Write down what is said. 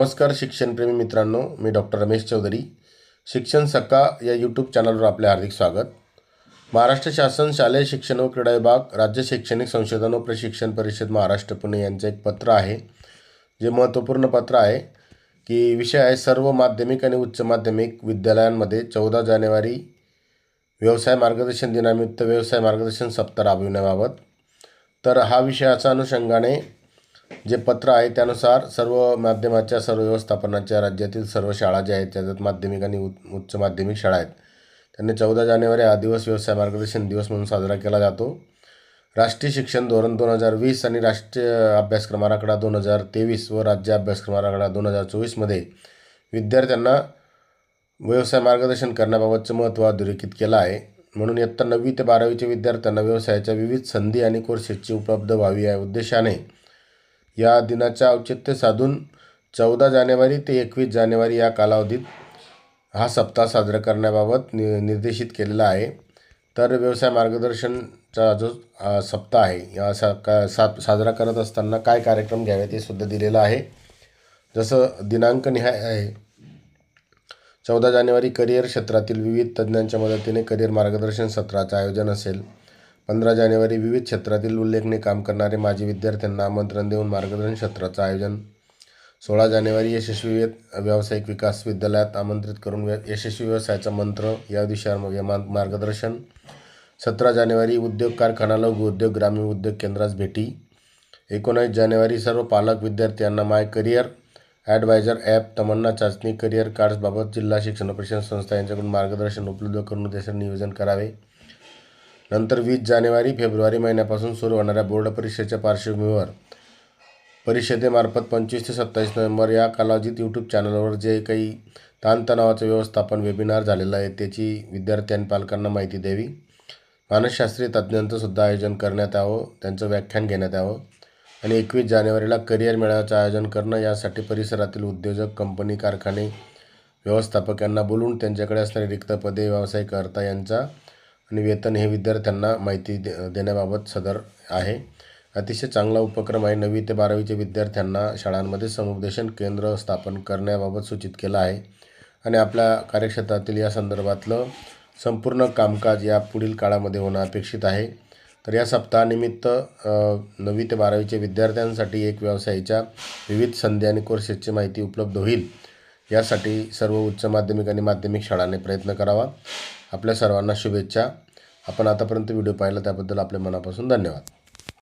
नमस्कार शिक्षणप्रेमी मित्रांनो मी डॉक्टर रमेश चौधरी. शिक्षण सका या यूट्यूब चॅनलवर आपले हार्दिक स्वागत. महाराष्ट्र शासन शालेय शिक्षण व क्रीडा विभाग राज्य शैक्षणिक संशोधन व प्रशिक्षण परिषद महाराष्ट्र पुणे यांचं एक पत्र आहे. जे महत्त्वपूर्ण पत्र आहे की विषय आहे सर्व माध्यमिक आणि उच्च माध्यमिक विद्यालयांमध्ये चौदा जानेवारी व्यवसाय मार्गदर्शन दिनानिमित्त व्यवसाय मार्गदर्शन सप्ताह राबविण्याबाबत. तर हा विषयाच्या अनुषंगाने जे पत्र आहे त्यानुसार सर्व माध्यमाच्या सर्व व्यवस्थापनाच्या राज्यातील सर्व शाळा ज्या आहेत त्याच्यात माध्यमिक आणि उच्च उच्च माध्यमिक शाळा आहेत. त्यांनी चौदा जानेवारी हा दिवस व्यवसाय मार्गदर्शन दिवस म्हणून साजरा केला जातो. राष्ट्रीय शिक्षण धोरण दोन हजार वीस आणि राष्ट्रीय अभ्यासक्रम आराखडा दोन हजार तेवीस व राज्य अभ्यासक्रम आराखडा दोन हजार चोवीसमध्ये विद्यार्थ्यांना व्यवसाय मार्गदर्शन करण्याबाबतचं महत्त्व अधोरेखित केलं आहे. म्हणून इयत्ता नववी ते बारावीच्या विद्यार्थ्यांना व्यवसायाच्या विविध संधी आणि कोर्सेसची उपलब्ध व्हावी या उद्देशाने या दिनाच्या औचित्य साधून चौदा जानेवारी ते एकवीस जानेवारी या कालावधीत हा सप्ताह साजरा करण्याबाबत नि निर्देशित केलेला आहे. तर व्यवसाय मार्गदर्शनचा जो सप्ताह आहे या सा का सा साजरा करत असताना काय कार्यक्रम घ्यावे ते सुद्धा दिलेलं आहे. जसं दिनांक निहाय आहे चौदा जानेवारी करिअर क्षेत्रातील विविध तज्ज्ञांच्या मदतीने करिअर मार्गदर्शन सत्राचं आयोजन असेल पंधरा जानेवारी विविध क्षेत्रातील उल्लेखनीय काम करणारे माजी विद्यार्थ्यांना आमंत्रण देऊन मार्गदर्शन सत्राचं आयोजन. सोळा जानेवारी यशस्वी व्यावसायिक विकास विद्यालयात आमंत्रित करून यशस्वी व्यवसायाचा मंत्र या विषयावर मार्गदर्शन. सतरा जानेवारी उद्योग कारखाना लघु उद्योग ग्रामीण उद्योग केंद्रास भेटी. एकोणावीस जानेवारी सर्व पालक विद्यार्थी यांना my career adviser app Tamanna चाचणी करिअर कार्ड्सबाबत जिल्हा शिक्षण परिषद संस्था यांच्याकडून मार्गदर्शन उपलब्ध करून त्याचे नियोजन करावे. नंतर वीस जानेवारी फेब्रुवारी महिन्यापासून सुरू होणाऱ्या बोर्ड परीक्षेच्या पार्श्वभूमीवर परिषदेमार्फत पंचवीस ते सत्तावीस नोव्हेंबर या कालावधीत यूट्यूब चॅनलवर जे काही ताणतणावाचं व्यवस्थापन वेबिनार झालेलं आहे त्याची विद्यार्थी आणि पालकांना माहिती द्यावी. मानसशास्त्रीय तज्ज्ञांचं सुद्धा आयोजन करण्यात यावं त्यांचं व्याख्यान घेण्यात यावं. आणि एकवीस जानेवारीला करिअर मेळाव्याचं आयोजन करणं यासाठी परिसरातील उद्योजक कंपनी कारखाने व्यवस्थापक यांना बोलून त्यांच्याकडे असणारी रिक्त पदे व्यावसायिककर्ता यांचा आणि वेतन हे विद्यार्थ्यांना माहिती दे देण्याबाबत सदर आहे. अतिशय चांगला उपक्रम आहे. नववी ते बारावीच्या विद्यार्थ्यांना शाळांमध्ये समुपदेशन केंद्र स्थापन करण्याबाबत सूचित केलं आहे. आणि आपल्या कार्यक्षेत्रातील या संदर्भातलं संपूर्ण कामकाज या पुढील काळामध्ये होणं अपेक्षित आहे. तर या सप्ताहानिमित्त नववी ते बारावीच्या विद्यार्थ्यांसाठी एक व्यवसायाच्या विविध संधी आणि कोर्सेसची माहिती उपलब्ध होईल. यासाठी सर्व उच्च माध्यमिक आणि माध्यमिक शाळांनी प्रयत्न करावा. आपल्या सर्वांना शुभेच्छा. आपण आतापर्यंत व्हिडिओ पाहिला त्याबद्दल आपल्या मनापासून धन्यवाद.